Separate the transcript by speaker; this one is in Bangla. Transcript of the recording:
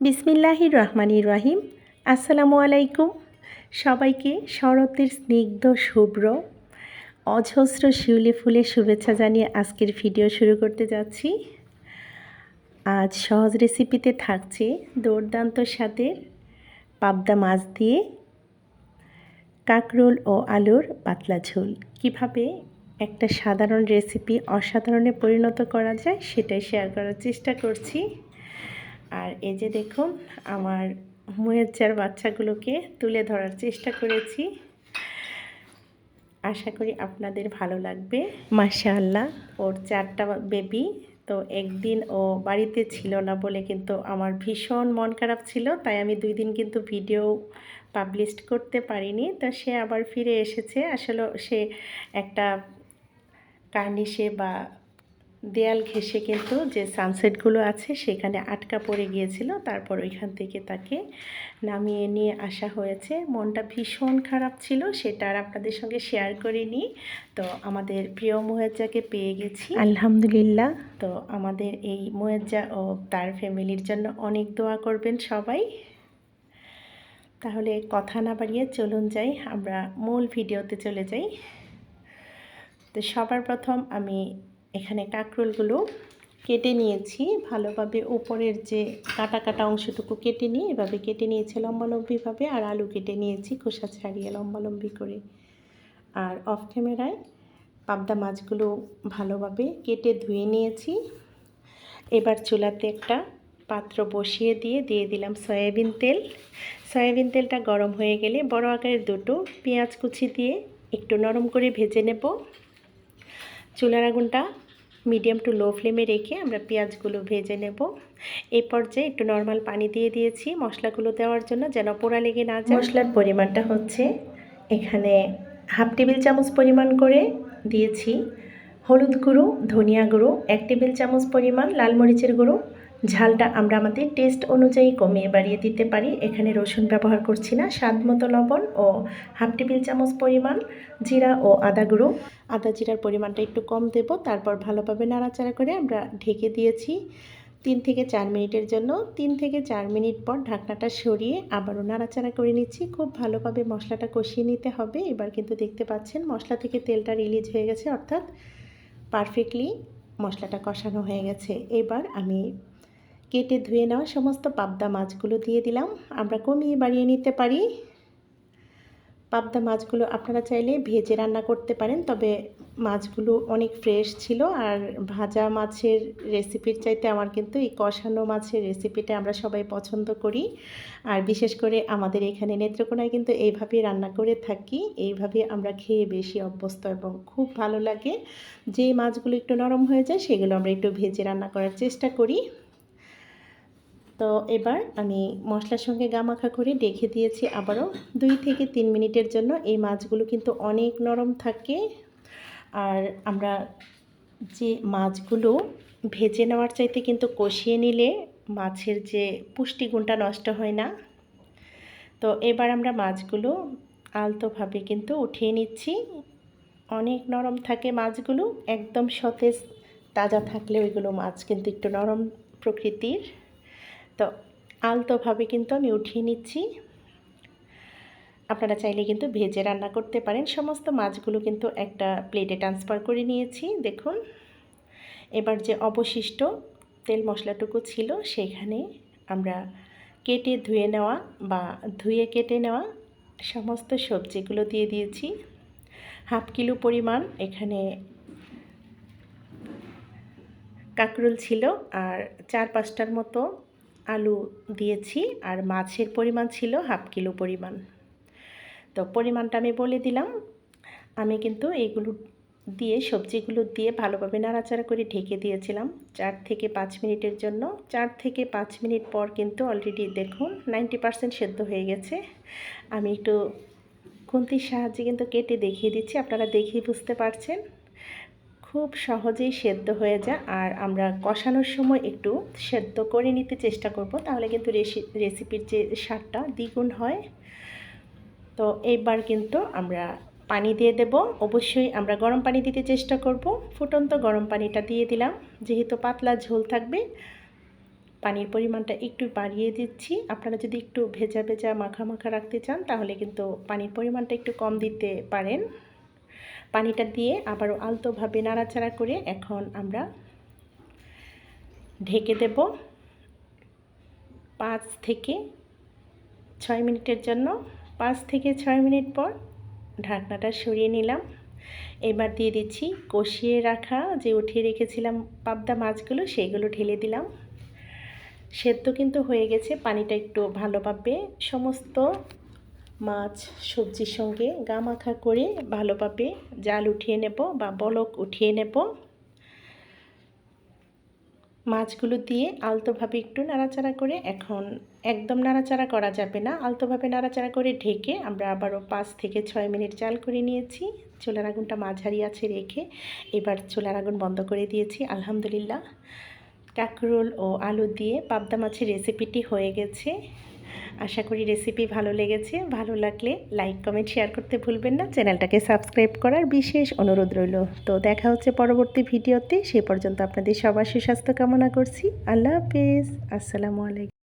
Speaker 1: বিসমিল্লাহির রহমানির রহিম। আসসালামু আলাইকুম। সবাইকে শরতের স্নিগ্ধ, শুভ্র, অজস্র শিউলি ফুলের শুভেচ্ছা জানিয়ে আজকের ভিডিও শুরু করতে যাচ্ছি। আজ সহজ রেসিপিতে থাকছে দুর্দান্ত স্বাদের পাবদা মাছ দিয়ে কাকরোল ও আলুর পাতলা ঝোল। কীভাবে একটা সাধারণ রেসিপি অসাধারণে পরিণত করা যায় সেটাই শেয়ার করার চেষ্টা করছি। আর এই যে দেখুন, আমার ময়ের বাচ্চাগুলোকে তুলে ধরার চেষ্টা করেছি। আশা করি আপনাদের ভালো লাগবে। মাশাআল্লাহ, ওর চারটা বেবি, তো একদিন ও বাড়িতে ছিল না বলে কিন্তু আমার ভীষণ মন খারাপ ছিল, তাই আমি দুই দিন কিন্তু ভিডিও পাবলিশ করতে পারিনি। তো সে আবার ফিরে এসেছে। আসলে সে একটা কার্নিশে বা দেয়াল ঘেসে কিন্তু যে সানসেটগুলো আছে সেখানে আটকা পড়ে গিয়েছিল। তারপর ওইখান থেকে তাকে নামিয়ে নিয়ে আসা হয়েছে। মনটা ভীষণ খারাপ ছিল সেটা আর আপনাদের সঙ্গে শেয়ার করিনি। তো আমাদের প্রিয় মোয়েজ্জাকে পেয়ে গেছি। আলহামদুলিল্লাহ। তো আমাদের এই মোয়েজ্জা ও তার ফ্যামিলির জন্য অনেক দোয়া করবেন সবাই। তাহলে কথা না বাড়িয়ে চলুন যাই আমরা মূল ভিডিওতে চলে যাই। তো সবার প্রথম আমি এখানে কাঁকরোলগুলো কেটে নিয়েছি। ভালোভাবে উপরের যে কাটা কাটা অংশটুকু কেটে নিয়ে এভাবে কেটে নিয়েছি লম্বালম্বিভাবে আর আলু কেটে নিয়েছি খোসা ছাড়িয়ে লম্বালম্বি করে। আর অফ ক্যামেরায় পাবদা মাছগুলো ভালোভাবে কেটে ধুয়ে নিয়েছি। এবার চুলাতে একটা পাত্র বসিয়ে দিয়ে দিয়ে দিলাম সয়াবিন তেল। সয়াবিন তেলটা গরম হয়ে গেলে বড় আকারের দুটো পেঁয়াজ কুচি দিয়ে একটু নরম করে ভেজে নেব। চুলার আগুনটা মিডিয়াম টু লো ফ্লেমে রেখে আমরা পেঁয়াজগুলো ভেজে নেব। এই পর্যায়ে একটু নর্মাল পানি দিয়ে দিয়েছি মশলাগুলো দেওয়ার জন্য যেন পোড়া লেগে না যায়। মশলার পরিমাণটা হচ্ছে এখানে হাফ টেবিল চামচ পরিমাণ করে দিয়েছি। হলুদ গুঁড়ো, ধনিয়া গুঁড়ো, এক টেবিল চামচ পরিমাণ, লাল মরিচের গুঁড়ো ঝালটা আমরা আমাদের টেস্ট অনুযায়ী কমিয়ে বাড়িয়ে দিতে পারি। এখানে রসুন ব্যবহার করছি না। স্বাদ মতো লবণ ও হাফ টেবিল চামচ পরিমাণ জিরা ও আদা গুঁড়ো। আদা জিরার পরিমাণটা একটু কম দেব। তারপর ভালোভাবে নাড়াচাড়া করে আমরা ঢেকে দিয়েছি তিন থেকে চার মিনিটের জন্য। তিন থেকে চার মিনিট পর ঢাকনাটা সরিয়ে আবারও নাড়াচাড়া করে নিচ্ছি। খুব ভালোভাবে মশলাটা কষিয়ে নিতে হবে। এবার কিন্তু দেখতে পাচ্ছেন মশলা থেকে তেলটা রিলিজ হয়ে গেছে, অর্থাৎ পারফেক্টলি মশলাটা কষানো হয়ে গেছে। এবার আমি কেটে ধুয়ে নেওয়া সমস্ত পাবদা মাছগুলো দিয়ে দিলাম। আমরা কমিয়ে বাড়িয়ে নিতে পারি। পাবদা মাছগুলো আপনারা চাইলে ভেজে রান্না করতে পারেন, তবে মাছগুলো অনেক ফ্রেশ ছিল আর ভাজা মাছের রেসিপির চাইতে আমার কিন্তু এই কষানো মাছের রেসিপিটা আমরা সবাই পছন্দ করি। আর বিশেষ করে আমাদের এখানে নেত্রকোনায় কিন্তু এইভাবেই রান্না করে থাকি। এইভাবে আমরা খেয়ে বেশি অভ্যস্ত এবং খুব ভালো লাগে। যে মাছগুলো একটু নরম হয়ে যায়, সেগুলো আমরা একটু ভেজে রান্না করার চেষ্টা করি। তো এবার আমি মশলার সঙ্গে গামাখা করে ডেকে দিয়েছি আবারও দুই থেকে তিন মিনিটের জন্য। এই মাছগুলো কিন্তু অনেক নরম থাকে। আর আমরা যে মাছগুলো ভেজে নেওয়ার চাইতে কিন্তু কষিয়ে নিলে মাছের যে পুষ্টিগুণটা নষ্ট হয় না। তো এবার আমরা মাছগুলো আলতোভাবে কিন্তু উঠিয়ে নিচ্ছি। অনেক নরম থাকে মাছগুলো, একদম সতেজ, তাজা থাকলে ওইগুলো মাছ কিন্তু একটু নরম প্রকৃতির। তো আলতোভাবে কিন্তু আমি উঠিয়ে নিচ্ছি। আপনারা চাইলে কিন্তু ভেজে রান্না করতে পারেন। সমস্ত মাছগুলো কিন্তু একটা প্লেটে ট্রান্সফার করে নিয়েছি, দেখুন। এবার যে অবশিষ্ট তেল মশলাটুকু ছিল, সেখানে আমরা কেটে ধুয়ে নেওয়া বা ধুয়ে কেটে নেওয়া সমস্ত সবজিগুলো দিয়ে দিয়েছি। হাফ কিলো পরিমাণ এখানে কাঁকরুল ছিল আর চার পাঁচটার মতো আলু দিয়েছি আর মাছের পরিমাণ ছিল হাফ কিলো পরিমাণ। তো পরিমাণটা আমি বলে দিলাম। আমি কিন্তু এইগুলো দিয়ে, সবজিগুলো দিয়ে ভালোভাবে নাড়াচাড়া করে ঢেকে দিয়েছিলাম। চার থেকে পাঁচ মিনিটের জন্য। চার থেকে পাঁচ মিনিট পর কিন্তু অলরেডি দেখুন নাইনটি পারসেন্ট সেদ্ধ হয়ে গেছে। আমি একটু খুন্তির সাহায্যে কিন্তু কেটে দেখিয়ে দিচ্ছি। আপনারা দেখেই বুঝতে পারছেন। খুব সহজেই সেদ্ধ হয়ে যায়। আর আমরা কষানোর সময় একটু সেদ্ধ করে নিতে চেষ্টা করব। তাহলে কিন্তু রেসিপির যে স্বাদটা দ্বিগুণ হয়। তো এইবার কিন্তু আমরা পানি দিয়ে দেব। অবশ্যই আমরা গরম পানি দিতে চেষ্টা করব। ফুটন্ত গরম পানিটা দিয়ে দিলাম। যেহেতু পাতলা ঝোল থাকবে, পানির পরিমাণটা একটু বাড়িয়ে দিচ্ছি। আপনারা যদি একটু ভেজা ভেজা মাখা মাখা রাখতে চান, তাহলে কিন্তু পানির পরিমাণটা একটু কম দিতে পারেন। পানিটা দিয়ে আবারও আলতোভাবে নাড়াচাড়া করে এখন আমরা ঢেকে দেব। পাঁচ থেকে ছয় মিনিটের জন্য। পাঁচ থেকে ছয় মিনিট পর ঢাকনাটা সরিয়ে নিলাম। এবার দিয়ে দিচ্ছি কষিয়ে রাখা যে উঠিয়ে রেখেছিলাম পাবদা মাছগুলো সেইগুলো ঢেলে দিলাম। সেদ্ধ কিন্তু হয়ে গেছে, পানিটা একটু ভালোভাবে সমস্ত মাছ, সবজির সঙ্গে গা মাখা করে ভালোভাবে জাল উঠিয়ে নেব বা বলক উঠিয়ে নেব। মাছগুলো দিয়ে আলতোভাবে একটু নাড়াচাড়া করে এখন একদম নাড়াচাড়া করা যাবে না, আলতোভাবে নাড়াচাড়া করে ঢেকে আমরা আবারও পাঁচ থেকে ছয় মিনিট জাল করে নিয়েছি। চুলার আগুনটা মাঝারি আছে রেখে এবার চুলার আগুন বন্ধ করে দিয়েছি, আলহামদুলিল্লাহ। কাঁকরোল ও আলু দিয়ে পাবদা মাছের রেসিপিটি হয়ে গেছে। আশা করি রেসিপি ভালো লেগেছে। ভালো লাগলে লাইক কমেন্ট শেয়ার করতে ভুলবেন না। চ্যানেলটাকে সাবস্ক্রাইব করার বিশেষ অনুরোধ রইল। তো দেখা হচ্ছে পরবর্তী ভিডিওতে। সে পর্যন্ত আপনাদের সবার সুস্বাস্থ্য কামনা করছি। আল্লাহ হাফেজ। আসসালামু আলাইকুম।